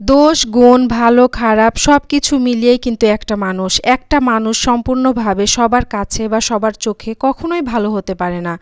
দোষ, গুণ, ভালো, খারাপ সব কিছু মিলিয়েই কিন্তু একটা মানুষ। একটা মানুষ সম্পূর্ণভাবে সবার কাছে বা সবার চোখে কখনোই ভালো হতে পারে না।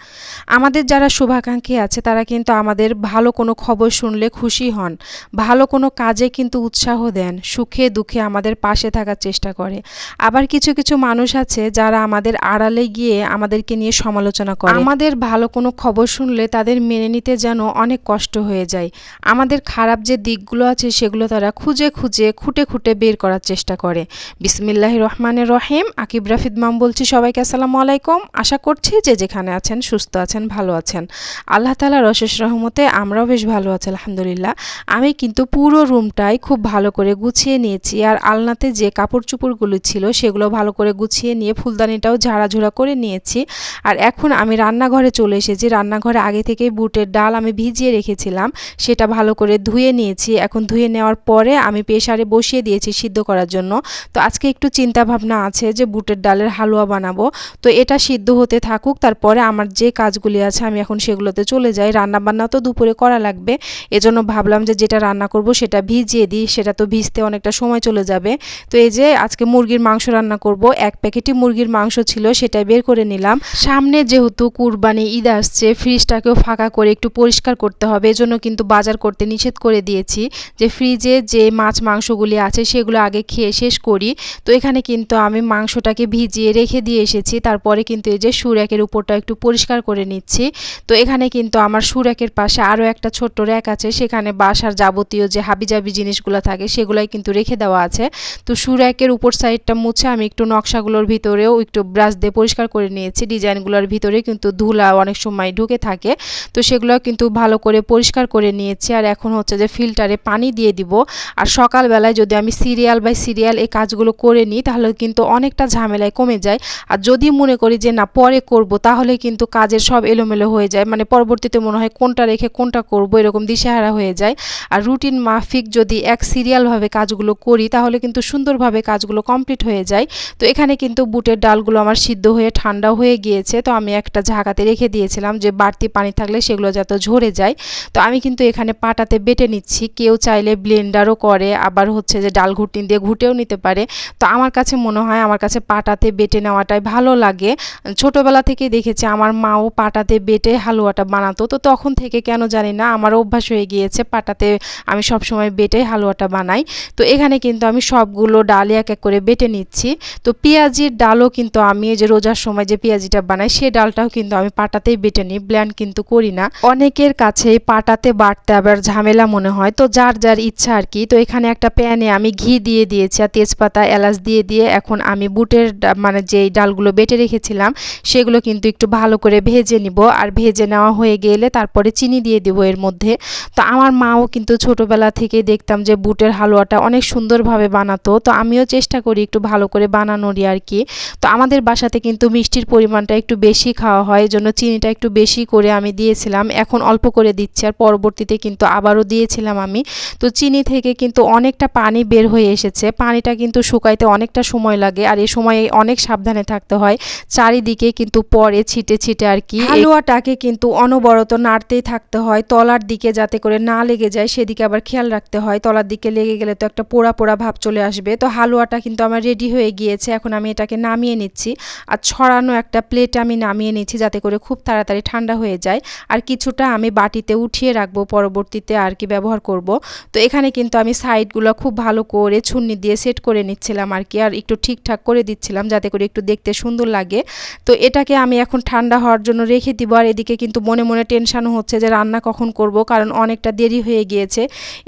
আমাদের যারা শুভাকাঙ্ক্ষী আছে, তারা কিন্তু আমাদের ভালো কোনো খবর শুনলে খুশি হন। ভালো কোনো কাজে কিন্তু উৎসাহ দেন, সুখে দুঃখে আমাদের পাশে থাকার চেষ্টা করে। আবার কিছু কিছু মানুষ আছে যারা আমাদের আড়ালে গিয়ে আমাদেরকে নিয়ে সমালোচনা করে। আমাদের ভালো কোনো খবর শুনলে তাদের মেনে নিতে যেন অনেক কষ্ট হয়ে যায়। আমাদের খারাপ যে দিকগুলো আছে, সেগুলো তারা খুঁজে খুঁজে, খুঁটে খুঁটে বের করার চেষ্টা করে। বিসমিল্লাহ রহমানের রহিম, আকিব রাফিদ মাম বলছি সবাইকে আসসালামু আলাইকুম। আশা করছি যে যেখানে আছেন, সুস্থ আছেন, ভালো আছেন। আল্লাহ তালার অশেষ রহমতে আমরাও বেশ ভালো আছি, আলহামদুলিল্লাহ। আমি কিন্তু পুরো রুমটাই খুব ভালো করে গুছিয়ে নিয়েছি আর আলনাতে যে কাপড় চুপড়গুলো ছিল সেগুলো ভালো করে গুছিয়ে নিয়ে ফুলদানিটাও ঝাড়াঝোড়া করে নিয়েছি। আর এখন আমি রান্নাঘরে চলে এসেছি। রান্নাঘরে আগে থেকেই বুটের ডাল আমি ভিজিয়ে রেখেছিলাম। সেটা ভালো করে ধুয়ে নিয়েছি। এখন ধুয়ে নেওয়ার নেওয়ার পরে আমি প্রেশারে বসিয়ে দিয়েছি সিদ্ধ করার জন্য। তো আজকে একটু চিন্তা ভাবনা আছে যে বুটের ডালের হালুয়া বানাবো। তো এটা সিদ্ধ হতে থাকুক, তারপরে আমার যে কাজগুলি আছে আমি এখন সেগুলোতে চলে যাই। রান্না বান্না তো দুপুরে করা লাগবে। এজন্য ভাবলাম যে যেটা রান্না করব সেটা ভিজিয়ে দিই, সেটা তো ভিজতে অনেকটা সময় চলে যাবে। তো এই যে আজকে মুরগির মাংস রান্না করব, এক প্যাকেটই মুরগির মাংস ছিল, সেটা বের করে নিলাম। সামনে যেহেতু কুরবানি ঈদ আসছে ফ্রিজটাকেও ফাঁকা করে একটু পরিষ্কার করতে হবে। এজন্য কিন্তু বাজার করতে নিষেধ করে দিয়েছি যে ফ্রিজ ফ্রিজে যে মাছ মাংসগুলি আছে সেগুলো আগে খেয়ে শেষ করি। তো এখানে কিন্তু আমি মাংসটাকে ভিজিয়ে রেখে দিয়ে এসেছি। তারপরে কিন্তু এই যে সুরাকের উপরটা একটু পরিষ্কার করে নিচ্ছি। তো এখানে কিন্তু আমার সুরাকের পাশে আরও একটা ছোট্ট র্যাক আছে। সেখানে বাসার যাবতীয় যে হাবিজাবি জিনিসগুলো থাকে সেগুলোই কিন্তু রেখে দেওয়া আছে। তো সুরাকের উপর সাইডটা মুছে আমি একটু নকশাগুলোর ভিতরেও একটু ব্রাশ দিয়ে পরিষ্কার করে নিয়েছি। ডিজাইনগুলোর ভিতরে কিন্তু ধুলা অনেক সময় ঢুকে থাকে। তো সেগুলো কিন্তু ভালো করে পরিষ্কার করে নিয়েছি। আর এখন হচ্ছে যে ফিল্টারে পানি দিয়ে দিব। আর সকালবেলায় যদি আমি সিরিয়াল বাই সিরিয়াল এই কাজগুলো করে নিই, তাহলে কিন্তু অনেকটা ঝামেলায় কমে যায়। আর যদি মনে করি যে, না, পরে করব তাহলে কিন্তু কাজের সব এলোমেলো হয়ে যায়। মানে পরবর্তীতে মনে হয়, কোনটা রেখে কোনটা করব এরকম দিশেহারা হয়ে যায়। আর রুটিন মাফিক যদি এক সিরিয়ালভাবে কাজগুলো করি, তাহলে কিন্তু সুন্দরভাবে কাজগুলো কমপ্লিট হয়ে যায়। তো এখানে কিন্তু বুটের ডালগুলো আমার সিদ্ধ হয়ে ঠান্ডা হয়ে গিয়েছে। তো আমি একটা ঝাঁকাতে রেখে দিয়েছিলাম যে, বাড়তি পানি থাকলে সেগুলো যাতে ঝরে যায়। তো আমি কিন্তু এখানে পাটাতে বেটে নিচ্ছি। কেউ চাইলে ব্লেন্ড ব্লেন্ডারও করে, আবার হচ্ছে যে ডাল ঘুটনি দিয়ে ঘুটেও নিতে পারে। তো আমার কাছে মনে হয় আমার কাছে পাটাতে বেটে নেওয়াটাই ভালো লাগে। ছোটোবেলা থেকেই দেখেছি আমার মাও পাটাতে বেটে হালুয়াটা বানাতো। তো তখন থেকে কেন জানি না আমার অভ্যাস হয়ে গিয়েছে পাটাতে আমি সব সময় বেটে হালুয়াটা বানাই। তো এখানে কিন্তু আমি সবগুলো ডাল এক এক করে বেটে নিচ্ছি। তো পেঁয়াজির ডালও কিন্তু আমি যে রোজার সময় যে পেঁয়াজিটা বানাই, সে ডালটাও কিন্তু আমি পাটাতেই বেটে নিই ব্ল্যান্ড কিন্তু করি না। অনেকের কাছে পাটাতে বাটতে আবার ঝামেলা মনে হয়। তো যার যার ইচ্ছা আর কি তো এখানে একটা প্যানে আমি ঘি দিয়ে দিয়েছি আর তেজপাতা, এলাচ দিয়ে দিয়ে এখন আমি বুটের মানে যেই ডালগুলো বেটে রেখেছিলাম, সেগুলো কিন্তু একটু ভালো করে ভেজে নিব। আর ভেজে নেওয়া হয়ে গেলে তারপরে চিনি দিয়ে দিব এর মধ্যে। তো আমার মাও কিন্তু ছোটোবেলা থেকে দেখতাম যে বুটের হালুয়াটা অনেক সুন্দরভাবে বানাতো। তো আমিও চেষ্টা করি একটু ভালো করে বানানোরই আর কি তো আমাদের বাসাতে কিন্তু মিষ্টির পরিমাণটা একটু বেশি খাওয়া হয় জন্য চিনিটা একটু বেশি করে আমি দিয়েছিলাম। এখন অল্প করে দিচ্ছি আর পরবর্তীতে কিন্তু আবারও দিয়েছিলাম আমি। তো চিনি থেকে কিন্তু অনেকটা পানি বের হয়ে এসেছে। পানিটা কিন্তু শুকাইতে অনেকটা সময় লাগে আর এই সময় অনেক সাবধানে থাকতে হয়। চারিদিকে কিন্তু পরে ছিটে ছিটে আর কি। হালুয়াটাকে কিন্তু অনবরত নাড়তেই থাকতে হয়। তলার দিকে যাতে করে না লেগে যায় সেদিকে আবার খেয়াল রাখতে হয়। তলার দিকে লেগে গেলে তো একটা পোড়া পোড়া ভাব চলে আসবে। তো হালুয়াটা কিন্তু আমার রেডি হয়ে গিয়েছে। এখন আমি এটাকে নামিয়ে নিচ্ছি। আর ছড়ানো একটা প্লেট আমি নামিয়ে নিচ্ছি যাতে করে খুব তাড়াতাড়ি ঠান্ডা হয়ে যায়। আর কিছুটা আমি বাটিতে উঠিয়ে রাখব। পরবর্তীতে আর কি ব্যবহার করব। তো এখানে কিন্তু আমি সাইডগুলো খুব ভালো করে ছুন্নি দিয়ে সেট করে নিচ্ছিলাম আর কি, আর একটু ঠিকঠাক করে দিচ্ছিলাম যাতে করে একটু দেখতে সুন্দর লাগে। তো এটাকে আমি এখন ঠান্ডা হওয়ার জন্য রেখে দিব আর এদিকে কিন্তু মনে মনে টেনশানও হচ্ছে যে রান্না কখন করব, কারণ অনেকটা দেরি হয়ে গিয়েছে।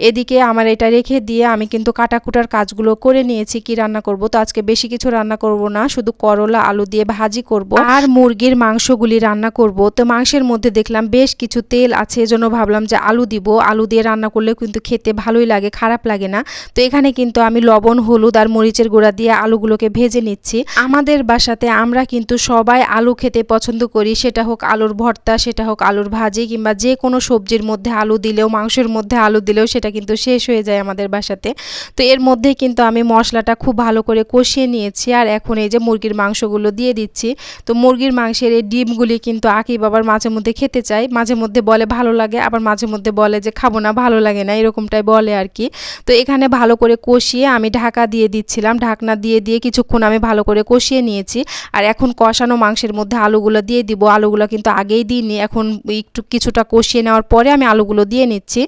এদিকে আমার এটা রেখে দিয়ে আমি কিন্তু কাটাকুটার কাজগুলো করে নিয়েছি, কি রান্না করব। তো আজকে বেশি কিছু রান্না করব না, শুধু করলা, আলু দিয়ে ভাজি করব। আর মুরগির মাংসগুলি রান্না করব। তো মাংসের মধ্যে দেখলাম বেশ কিছু তেল আছে, এজন্য ভাবলাম যে আলু দিব। আলু দিয়ে রান্না করলে কিন্তু খেতে ভালোই লাগে, খারাপ লাগে না। তো এখানে কিন্তু আমি লবণ, হলুদ আর মরিচের গুঁড়া দিয়ে আলুগুলোকে ভেজে নিচ্ছি। আমাদের বাসাতে আমরা কিন্তু সবাই আলু খেতে পছন্দ করি। সেটা হোক আলুর ভর্তা, সেটা হোক আলুর ভাজি কিংবা যে কোনো সবজির মধ্যে আলু দিলেও, মাংসের মধ্যে আলু দিলেও সেটা কিন্তু শেষ হয়ে যায় আমাদের বাসাতে। তো এর মধ্যে কিন্তু আমি মশলাটা খুব ভালো করে কষিয়ে নিয়েছি আর এখন এই যে মুরগির মাংসগুলো দিয়ে দিচ্ছি। তো মুরগির মাংসের এই ডিমগুলি কিন্তু আঁকি বাবার মাঝে মধ্যে খেতে চাই মাঝে মধ্যে বলে ভালো লাগে, আবার মাঝে মধ্যে বলে যে খাব না, ভালো লাগে না, এরকমটাই বলে আর কি তো এখানে ভালো করে কষিয়ে আমি ঢাকা দিয়ে দিচ্ছিলাম। ঢাকনা দিয়ে দিয়ে কিছুক্ষণ আমি ভালো করে কষিয়ে নিয়েছি। আর এখন কষানো মাংসের মধ্যে আলুগুলো দিয়ে দিব। আলুগুলো কিন্তু আগেই দিইনি। এখন একটু কিছুটা কষিয়ে নেওয়ার পরে আমি আলুগুলো দিয়ে নিচ্ছি।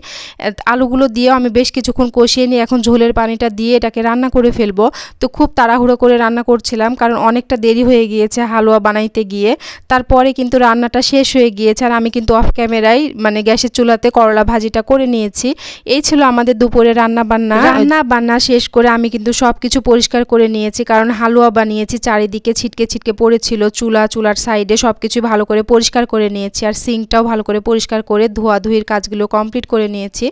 আলুগুলো দিয়েও আমি বেশ কিছুক্ষণ কষিয়ে নিয়ে এখন ঝোলের পানিটা দিয়ে এটাকে রান্না করে ফেলব। তো খুব তাড়াহুড়ো করে রান্না করছিলাম কারণ অনেকটা দেরি হয়ে গিয়েছে হালুয়া বানাইতে গিয়ে। তারপরে কিন্তু রান্নাটা শেষ হয়ে গিয়েছে। আর আমি কিন্তু অফ ক্যামেরায় মানে গ্যাসের চুলাতে করলা ভাজিটা করে নিয়েছি। এই ছিল আমাদের দুপুরে রান্না বান্না রান্না বান্না শেষ করে আমি কিন্তু সব কিছু পরিষ্কার করে নিয়েছি, কারণ হালুয়া বানিয়েছি, চারিদিকে ছিটকে ছিটকে পড়েছিল, চুলা, চুলার সাইডে সব কিছু ভালো করে পরিষ্কার করে নিয়েছি, আর সিঙ্কটাও ভালো করে পরিষ্কার করে ধোয়াধুয়ির কাজগুলো কমপ্লিট করে নিয়েছি,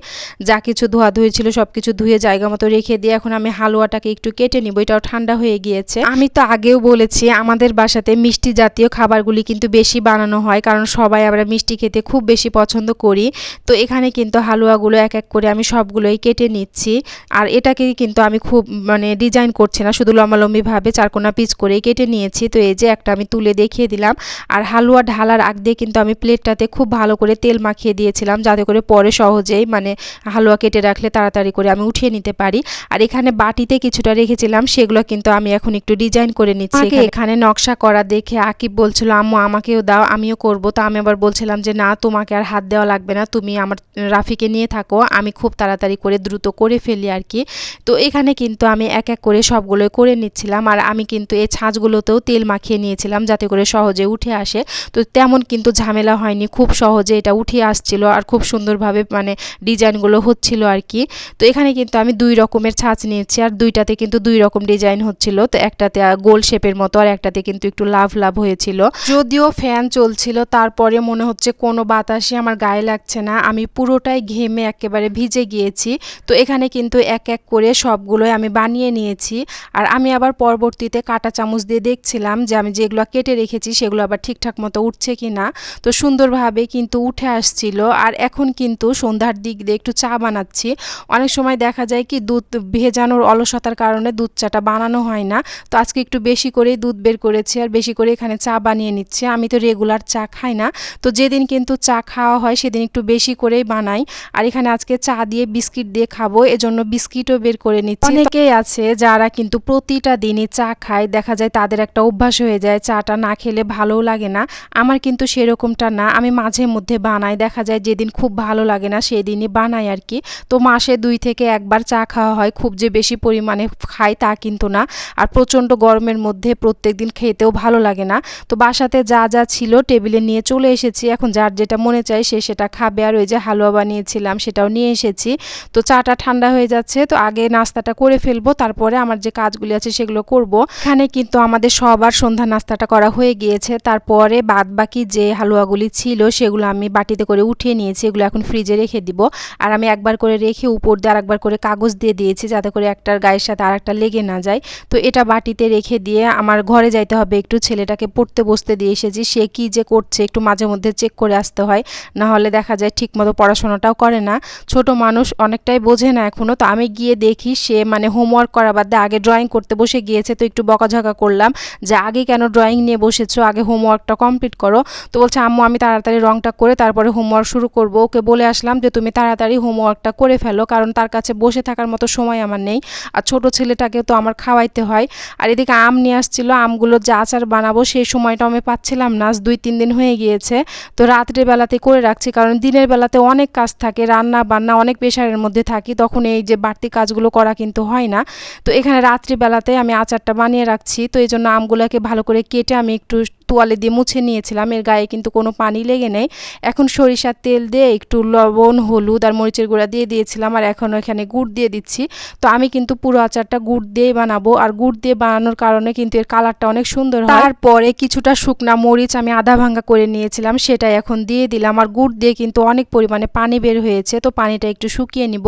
যা কিছু ধোয়াধুয়ি ছিল সব কিছু ধুয়ে জায়গা মতো রেখে দিয়ে এখন আমি হালুয়াটাকে একটু কেটে নিব, এটাও ঠান্ডা হয়ে গিয়েছে। আমি তো আগেও বলেছি, আমাদের বাসাতে মিষ্টি জাতীয় খাবারগুলি কিন্তু বেশি বানানো হয়, কারণ সবাই আমরা মিষ্টি খেতে খুব বেশি পছন্দ করি, তো এখানে কিন্তু হালুয়াগুলো এক এক করে আমি সবগুলোই কেটে নিচ্ছি। আর এটাকে কিন্তু আমি খুব মানে ডিজাইন করছি না শুধু লম্বালম্বিভাবে চারকোনা পিচ করেই কেটে নিয়েছি। তো এই যে একটা আমি তুলে দেখিয়ে দিলাম। আর হালুয়া ঢালার আগ দিয়ে কিন্তু আমি প্লেটটাতে খুব ভালো করে তেল মাখিয়ে দিয়েছিলাম যাতে করে পরে সহজেই মানে হালুয়া কেটে রাখলে তাড়াতাড়ি করে আমি উঠিয়ে নিতে পারি। আর এখানে বাটিতে কিছুটা রেখেছিলাম সেগুলো কিন্তু আমি এখন একটু ডিজাইন করে নিচ্ছি। এখানে নকশা করা দেখে আকিব বলছিল আম্মু আমাকেও দাও আমিও করব। তো আমি আবার বলছিলাম যে না তোমাকে আর হাত দেওয়া লাগবে না তুমি আমার রাফিকে নিয়ে থাকো আমি খুব তাড়াতাড়ি করে দ্রুত করে ফেলি আর কি তো এখানে কিন্তু আমি এক এক করে সবগুলোই করে নিচ্ছিলাম আর আমি কিন্তু এই ছাঁচগুলোতেও তেল মাখিয়ে নিয়েছিলাম যাতে করে সহজে উঠে আসে। তো তেমন কিন্তু ঝামেলা হয়নি, খুব সহজে এটা উঠে আসছিল আর খুব সুন্দরভাবে মানে ডিজাইনগুলো হচ্ছিল আর কি তো এখানে কিন্তু আমি দুই রকমের ছাঁচ নিয়েছি আর দুইটাতে কিন্তু দুই রকম ডিজাইন হচ্ছিল। তো একটাতে গোল শেপের মতো আর একটাতে কিন্তু একটু লাভ লাভ হয়েছিল। যদিও ফ্যান চলছিল, তারপরে মনে হচ্ছে কোনো বাতাসে আমার গায়ে লাগছে না। আমি পুরোটাই ঘেমে একেবারে ভিজে গিয়েছি। তো এখানে কিন্তু এক এক করে সবগুলোই আমি বানিয়ে নিয়েছি। আর আমি আবার পরবর্তীতে কাটা চামচ দিয়ে দেখছিলাম যে আমি যেগুলো কেটে রেখেছি সেগুলো আবার ঠিকঠাক মতো উঠছে কি না তো সুন্দরভাবে কিন্তু উঠে আসছিল। আর এখন কিন্তু সন্ধ্যার দিক দিয়ে একটু চা বানাচ্ছি। অনেক সময় দেখা যায় কি দুধ ভেজানোর অলসতার কারণে দুধ চাটা বানানো হয় না। তো আজকে একটু বেশি করেই দুধ বের করেছি আর বেশি করে এখানে চা বানিয়ে নিচ্ছি। আমি তো রেগুলার চা খাই না। তো যেদিন কিন্তু চা খাওয়া হয় সেদিন একটু বেশি করেই বানাই। আর এখানে আজকে চা দিয়ে বিস্কিট দিয়ে খাব, এজন্য বিস্কিটও বের করে নিচ্ছি। অনেকেই আছে যারা কিন্তু প্রতিটা দিনই চা খায়, দেখা যায় তাদের একটা অভ্যাস হয়ে যায়, চাটা না খেলে ভালোও লাগে না। আমার কিন্তু সেরকমটা না, আমি মাঝে মধ্যে বানাই, দেখা যায় যেদিন খুব ভালো লাগে না সেদিনই বানাই আর কি। তো মাসে দুই থেকে একবার চা খাওয়া হয়, খুব যে বেশি পরিমাণে খাই তা কিন্তু না। আর প্রচণ্ড গরমের মধ্যে প্রত্যেক দিন খেতেও ভালো লাগে না। তো বাসাতে যা যা ছিল টেবিলে নিয়ে চলে এসেছি, এখন যার যেটা মনে চায় সে সেটা খাবে। আর ওই যে হালুয়া বানিয়েছিলাম সেটাও নিয়ে এসেছি। তো চাটা ঠান্ডা হয়ে যাচ্ছে, তো আগে নাস্তাটা করে ফেলব, তারপরে আমার যে কাজগুলি আছে সেগুলো করব। এখানে কিন্তু আমাদের সবার সন্ধ্যা নাস্তাটা করা হয়ে গিয়েছে, তারপরে বাদ বাকি যে হালুয়াগুলি ছিল সেগুলো আমি বাটিতে করে উঠিয়ে নিয়েছি, এগুলো এখন ফ্রিজে রেখে দিব। আর আমি একবার করে রেখে উপর দিয়ে আরেকবার করে কাগজ দিয়ে দিয়েছি যাতে করে একটার গায়ের সাথে আর একটা লেগে না যায়। তো এটা বাটিতে রেখে দিয়ে আমার ঘরে যাইতে হবে, একটু ছেলেটাকে পড়তে বসতে দিয়ে এসেছি, সে কি যে করছে একটু মাঝে মধ্যে চেক করে আসতে হয়, না হলে দেখা যায় ঠিকমতো পড়াশোনাটাও করে না। ছোট মানুষ অনেকটাই বোঝে না এখনও তো আমি গিয়ে দেখি সে মানে হোমওয়ার্ক করা বাদ দিয়ে আগে ড্রয়িং করতে বসে গিয়েছে, তো একটু বকাঝকা করলাম যে আগে কেন ড্রয়িং নিয়ে বসেছো? আগে হোমওয়ার্কটা কমপ্লিট করো। তো বলছে, আম্মু, আমি তাড়াতাড়ি রংটা করে তারপরে হোমওয়ার্ক শুরু করব। ওকে বলে আসলাম যে, তুমি তাড়াতাড়ি হোমওয়ার্কটা করে ফেলো, কারণ তার কাছে বসে থাকার মতো সময় আমার নেই। আর ছোট ছেলেটাকে তো আমার খাওয়াইতে হয়। আর এদিকে আম নিয়ে আসছিল, আমগুলো যা আচার বানাবো সেই সময়টা আমি পাচ্ছিলাম না। দুই তিন দিন হয়ে গিয়েছে। তো রাত্রেবেলাতে করে রাখছি, কারণ দিনের বেলাতে অনেক কাজ থাকে রান্না বান্না অনেক প্রেশারের মধ্যে থাকি, তখন এই যে বাড়তি কাজগুলো করা কিন্তু হয় না। তো এখানে রাত্রিবেলাতে আমি আচারটা বানিয়ে রাখছি। তো এই জন্য আমগুলোকে ভালো করে কেটে আমি একটু তোয়ালে দিয়ে মুছে নিয়েছিলাম। এর গায়ে কিন্তু কোনো পানি লেগে নেই। এখন সরিষার তেল দিয়ে একটু লবণ, হলুদ আর মরিচের গুঁড়া দিয়ে দিয়েছিলাম আর এখন এখানে গুড় দিয়ে দিচ্ছি। তো আমি কিন্তু পুরো আচারটা গুড় দিয়েই বানাবো আর গুড় দিয়ে বানানোর কারণে কিন্তু এর কালারটা অনেক সুন্দর হয়। তারপরে কিছুটা শুকনা মরিচ আমি আধা ভাঙ্গা করে নিয়েছিলাম, সেটাই এখন দিয়ে দিলাম। আর গুড় দিয়ে কিন্তু অনেক পরিমাণে পানি বের হয়েছে, তো পানিটা একটু শুকিয়ে নিব।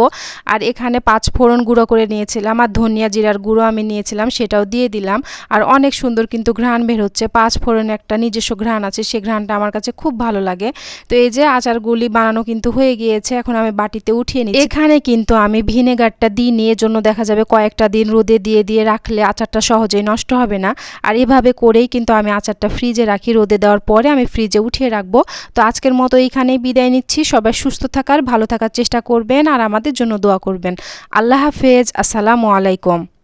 আর এখানে পাঁচ ফোড়ন গুঁড়ো করে নিয়েছিলাম আর ধনিয়া জিরার গুঁড়ো আমি নিয়েছিলাম, সেটাও দিয়ে দিলাম। আর অনেক সুন্দর কিন্তু ঘ্রাণ বের হচ্ছে পাঁচ ফোড়ন একটা নিজস্ব ঘ্রাণ আছে সেই ঘ্রাণটা আমার কাছে খুব ভালো লাগে। তো এই যে আচারগুলি বানানো কিন্তু হয়ে গিয়েছে, এখন আমি বাটিতে উঠিয়ে নিচ্ছি। এখানে কিন্তু আমি ভিনেগারটা দিই নিয়ে জন্য দেখা যাবে কয়েকটা দিন রোদে দিয়ে দিয়ে রাখলে আচারটা সহজেই নষ্ট হবে না। আর এভাবে করেই কিন্তু আমি আচারটা ফ্রিজে রাখি। রোদে দেওয়ার পরে আমি ফ্রিজে উঠিয়ে রাখব। তো আজকের মতো এইখানেই বিদায় নিচ্ছি। সবাই সুস্থ থাকার, ভালো থাকার চেষ্টা করবেন আর আমাদের জন্য দোয়া করবেন। আল্লাহ হাফেজ। আসসালামু আলাইকুম।